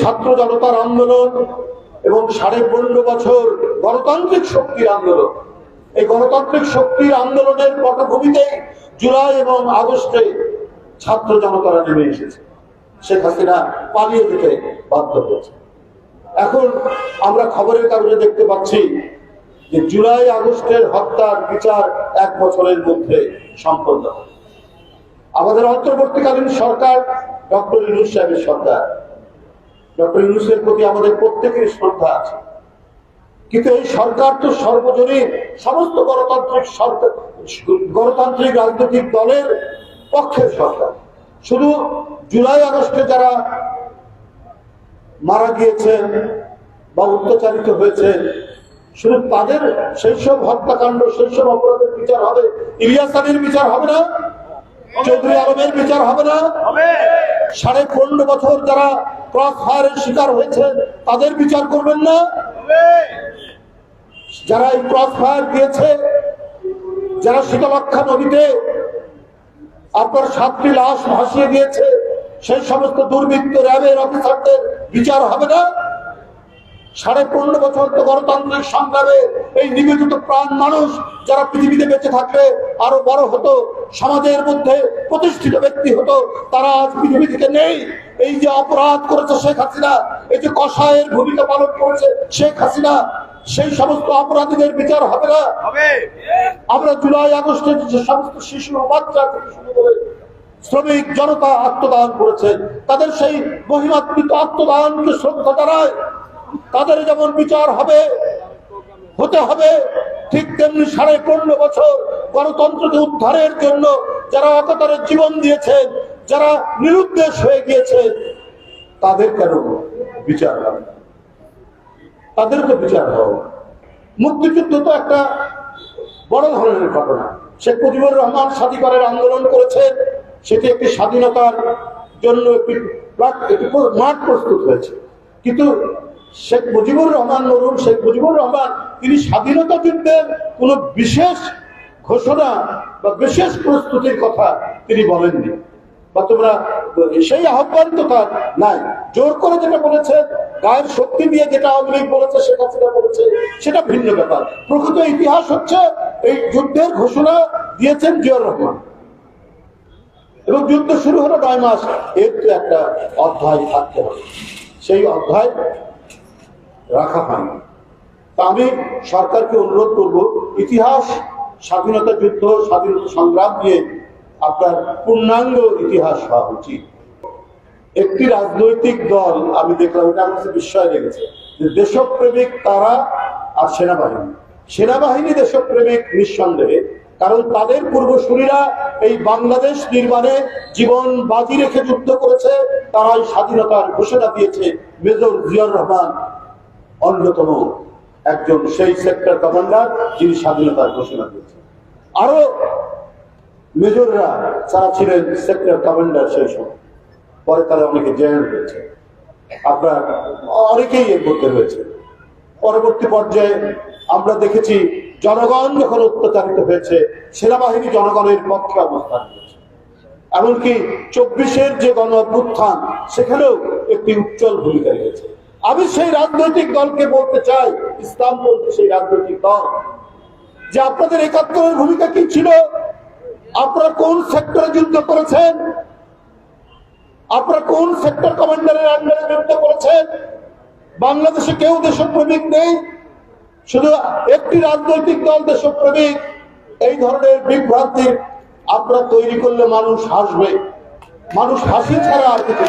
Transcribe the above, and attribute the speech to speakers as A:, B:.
A: ছাত্র জনতার আন্দোলন এবং সাড়ে পনেরো বছর গণতান্ত্রিক শক্তির আন্দোলন। এই গণতান্ত্রিক শক্তির আন্দোলনের পটভূমিতে জুলাই এবং আগস্টে ছাত্র জনতারা নেমে এসেছে। শেখ হাসিনা পালিয়ে যেতে বাধ্য হয়েছে। এখন আমরা খবরের কাগজে দেখতে পাচ্ছি যে জুলাই আগস্টের হত্যার বিচার এক বছরের মধ্যে সম্পন্ন। আমাদের অন্তর্বর্তীকালীন সরকার ডক্টর ইউনুস সাহেবের সরকার। ডক্টর ইউনুসের প্রতি আমাদের প্রত্যেকের শ্রদ্ধা আছে। কিন্তু এই সরকার তো সর্বজনীন সমস্ত গণতান্ত্রিক গণতান্ত্রিক রাজনৈতিক দলের পক্ষের সরকার। শুধু জুলাই আগস্টে যারা মারা গিয়েছেন বা অত্যাচারিত হয়েছেন, শুধু তাদের সেই সব হত্যাকাণ্ড, সেই সব অপরাধের বিচার হবে, ইলিয়াস আলীর বিচার হবে না? চৌধুরী আলমের বিচার হবে না। সাড়ে পনেরো বছর যারা ক্রস ফায়ারের শিকার হয়েছে তাদের বিচার করবেন না। যারা এই ক্রস ফায়ার দিয়েছে যারা শীতলক্ষা নদীতে আপনার সাতটি লাশ ভাসিয়ে দিয়েছে সেই সমস্ত দুর্বৃত্ত র্যাবের অফিসারদের বিচার হবে না। সাড়ে পনেরো বছর তো গণতান্ত্রিক সংগ্রামে এই নিবেদিত প্রাণ মানুষ যারা পৃথিবীতে বেঁচে থাকলে আরও বড় হতো সমাজের মধ্যে প্রতিষ্ঠিত ব্যক্তি হতো তারা আজ পৃথিবী থেকে নেই। এই যে অপরাধ করেছে শেখ হাসিনা এই যে কষায়ের ভূমিকা পালন করেছে শেখ হাসিনা সেই সমস্ত অপরাধীদের বিচার হবে না। আমরা জুলাই আগস্টে যে সমস্ত শিশু বাচ্চা থেকে শুরু করে শ্রমিক জনতা আত্মদান করেছে তাদের সেই মহিমাত্মিত আত্মদানকে শ্রদ্ধা জানায় তাদের যেমন বিচার হবে, হতে হবে, ঠিক তেমনি সাড়ে পনেরো বছর গণতন্ত্রকে উদ্ধারের জন্য যারা অকাতরে জীবন দিয়েছেন, যারা নিরুদ্দেশ হয়ে গিয়েছে তাদের কেন বিচার হবে? তাদের তো বিচার হবে। মুক্তিযুদ্ধ তো একটা বড় ধরনের ঘটনা। শেখ মুজিবুর রহমান স্বাধিকারের আন্দোলন করেছেন সেটি একটি স্বাধীনতার জন্য একটি মাঠ প্রস্তুত হয়েছে। কিন্তু শেখ মুজিবুর রহমান মরুম শেখ মুজিবুর রহমান, তিনি স্বাধীনতা যুদ্ধের কোনো বিশেষ ঘোষণা বা বিশেষ প্রস্তুতির কথা তিনি বলেননি। বা তোমরা, সেই আহ্বান তো তার নাই। জোর করে যেটা বলেছে, গায়ের শক্তি দিয়ে যেটা আওয়ামী লীগ বলেছে, শেখ হাসিনা বলেছে, সেটা ভিন্ন ব্যাপার। প্রকৃত ইতিহাস হচ্ছে, এই যুদ্ধের ঘোষণা দিয়েছেন জিয়াউর রহমান। এবং যুদ্ধ শুরু হলো নয় মাস, এর তো একটা অধ্যায় থাকতে হবে সেই অধ্যায় রাখা হয়নি। তা আমি সরকারকে অনুরোধ করব, ইতিহাস, স্বাধীনতা যুদ্ধ, স্বাধীনতা সংগ্রাম নিয়ে আপনার পূর্ণাঙ্গ ইতিহাস হওয়া উচিত। একটি রাজনৈতিক দল, আমি দেখলাম, এটা আমার কাছে বিস্ময় লেগেছে, যে দেশপ্রেমিক তারা আর সেনাবাহিনী। সেনাবাহিনী দেশপ্রেমিক নিঃসন্দেহে, কারণ তাদের পূর্বসূরীরা এই বাংলাদেশ নির্মাণে জীবন বাজি রেখে যুদ্ধ করেছে, তারাই স্বাধীনতার ঘোষণা দিয়েছে মেজর জিয়াউর রহমান। অন্যতম একজন সেই সেক্টর কমান্ডার যিনি স্বাধীনতার ঘোষণা দিয়েছেন। আরও মেজররা যারা ছিলেন সেক্টর কমান্ডার সেই সময়, পরে তারা অনেকে জয়েন হয়েছে। আপনার অনেকেই এর মধ্যে রয়েছে। পরবর্তী পর্যায়ে আমরা দেখেছি জনগণ যখন অত্যাচারিত হয়েছে, সেনাবাহিনী জনগণের পক্ষে অবস্থান করেছে এমনকি চব্বিশের যে গণ অভ্যুত্থান সেখানেও একটি উজ্জ্বল ভূমিকা রেখেছে আমি সেই রাজনৈতিক দলকে বলতে চাই, ইসলাম বলতে সেই রাজনৈতিক দল। যে আপনাদের একাত্তরের ভূমিকা কি ছিল? আপনারা কোন সেক্টরে যুদ্ধ করেছেন? আপনারা কোন সেক্টর কমান্ডারের আন্ডারে যুদ্ধ করেছেন? বাংলাদেশে কেউ দেশপ্রেমিক নেই? শুধু একটি রাজনৈতিক দল দেশপ্রেমিক। এই ধরনের বিভ্রান্তির আপনারা তৈরি করলে মানুষ হাসবে। মানুষ হাসি ছাড়া আর কিছু।